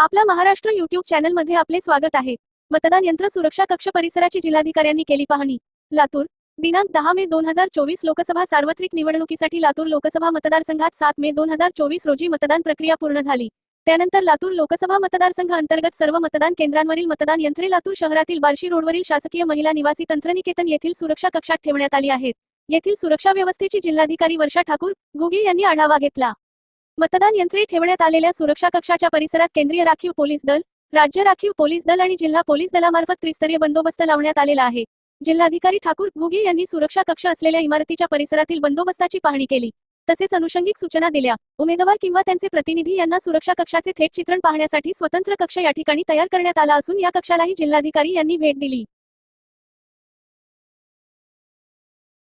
आपला महाराष्ट्र युट्यूब चॅनलमध्ये आपले स्वागत आहे. मतदान यंत्र सुरक्षा कक्ष परिसराची जिल्हाधिकाऱ्यांनी केली पाहणी. लातूर दिनांक दहा मे दोन हजार चोवीस लोकसभा सार्वत्रिक निवडणुकीसाठी लातूर लोकसभा मतदारसंघात सात मे दोन हजार चोवीस रोजी मतदान प्रक्रिया पूर्ण झाली. त्यानंतर लातूर लोकसभा मतदारसंघ अंतर्गत सर्व मतदान केंद्रांवरील मतदान यंत्रे लातूर शहरातील बार्शी रोडवरील शासकीय महिला निवासी तंत्रनिकेतन येथील सुरक्षा कक्षात ठेवण्यात आली आहेत. येथील सुरक्षा व्यवस्थेची जिल्हाधिकारी वर्षा ठाकूर घुगे यांनी आढावा घेतला. मतदान यंत्रे ठेवण्यात आलेल्या सुरक्षा कक्षाच्या परिसरात केंद्रीय राखीव पोलीस दल राज्य राखीव पोलीस दल आणि जिल्हा पोलीस दलामार्फत त्रिस्तरीय बंदोबस्त लावण्यात आलेला आहे. जिल्हाधिकारी ठाकूर घुगे यांनी सुरक्षा कक्ष असलेल्या इमारतीच्या परिसरातील बंदोबस्ताची पाहणी केली. तसेच अनुषंगिक सूचना दिल्या. उमेदवार किंवा त्यांचे प्रतिनिधी यांना सुरक्षा कक्षाचे थेट चित्रण पाहण्यासाठी स्वतंत्र कक्ष या ठिकाणी तयार करण्यात आला असून या कक्षालाही जिल्हाधिकारी यांनी भेट दिली.